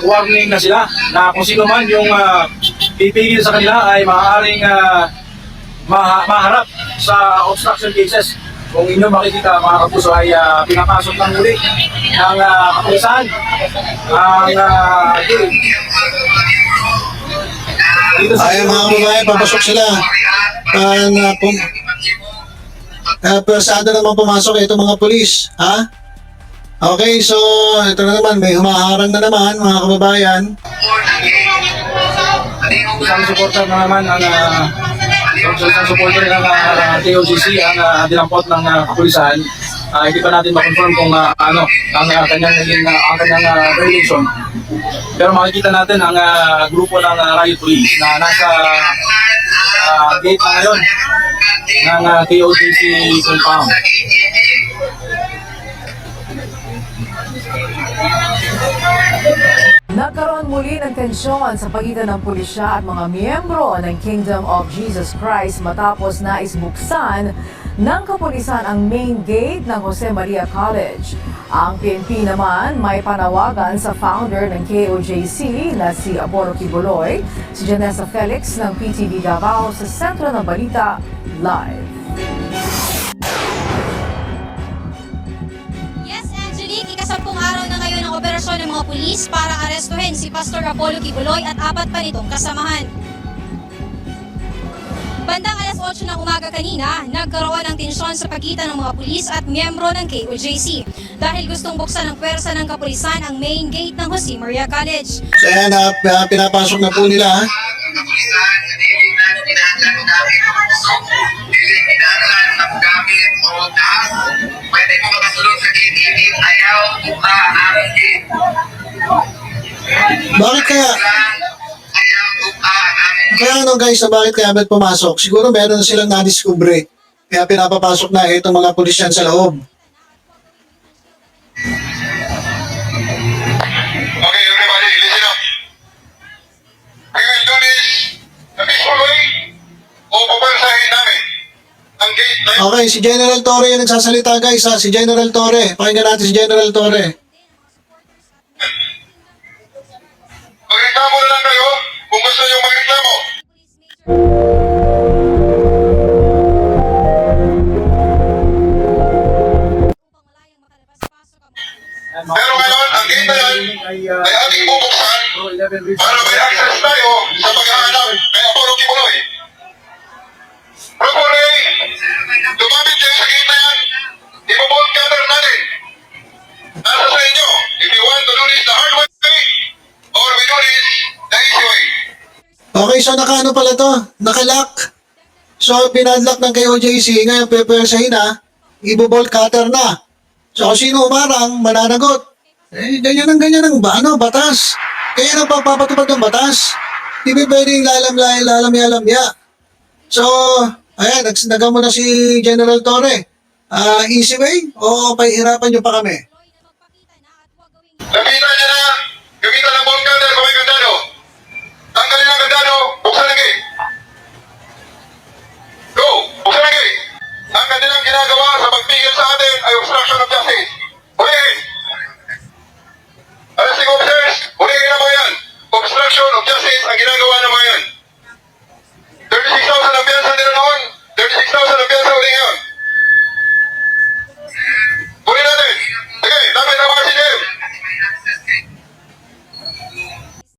nag-warning na sila na kung sino man yung uh, pipigil sa kanila ay maaaring uh, ma- maharap sa obstruction cases. Kung inyo makikita mga kapuso ay uh, pinapasok ng muli ng uh, kapulisan ang uh, sa Ay, mga kababayan, papasok sila. Uh, na, pum uh, persado naman pumasok ito mga pulis. Ha? Okay, so ito na naman, may humaharang na naman mga kababayan. isang supporter na naman ang uh, isang supporter ng uh, TOGC ang uh, dinampot ng uh, kapulisan. Ah, hindi pa natin ma-confirm kung uh, ano ang uh, kanyang naging uh, ang kanyang uh, relation. Pero makikita natin ang uh, grupo ng uh, riot police na nasa uh, gate na ngayon ng uh, TOGC compound. Nagkaroon muli ng tensyon sa pagitan ng pulisya at mga miyembro ng Kingdom of Jesus Christ matapos na isbuksan ng kapulisan ang main gate ng Jose Maria College. Ang PNP naman may panawagan sa founder ng KOJC na si Apollo Kibuloy, si Janessa Felix ng PTV Davao sa sentro ng balita live. Yes, Angelique, ikasampung araw operasyon ng mga pulis para arestuhin si Pastor Apollo Kibuloy at apat pa nitong kasamahan. Bandang alas 8 ng umaga kanina, nagkaroon ng tensyon sa pagitan ng mga pulis at miyembro ng KOJC dahil gustong buksan ng pwersa ng kapulisan ang main gate ng Jose Maria College. So ayan, uh, pinapasok na po nila. Bakit kaya? Kaya ano guys, sa bakit kaya ba't pumasok? Siguro meron na silang nadiskubre. Kaya pinapapasok na itong mga pulisyan sa loob. Okay, everybody, listen up. We will do this the peaceful way o papansahin namin ang gate na Okay, si General Torre yung nagsasalita guys ha. Si General Torre. Pakinggan natin si General Torre. Para may access tayo sa paghahanap kay Apollo Kibuloy. Procure, dumamit kayo sa na yan. Ipabolt counter natin. Nasa sa inyo, if you want to do this the hard way or we do this the easy way. Okay, so nakaano pala to? Nakalock. So, pinadlock ng KOJC. Ngayon, pepersahin na. Ibo-bolt cutter na. So, sino umarang, mananagot. Eh, ganyan ang ganyan ang ba, ano, batas. Eh, Kaya nagpapatupad ng batas. Hindi ba pwedeng lalamlay, lalamya-lamya. So, ayan, nag nagamo na si General Torre. Uh, easy way o pahihirapan nyo pa kami? Lapitan niya na, gamitan ng ball cutter kung may kandado. Tanggalin ang kandado, buksan ang gate. Go! Buksan ang gate! Ang kanilang ginagawa sa pagpigil sa atin ay obstruction of justice.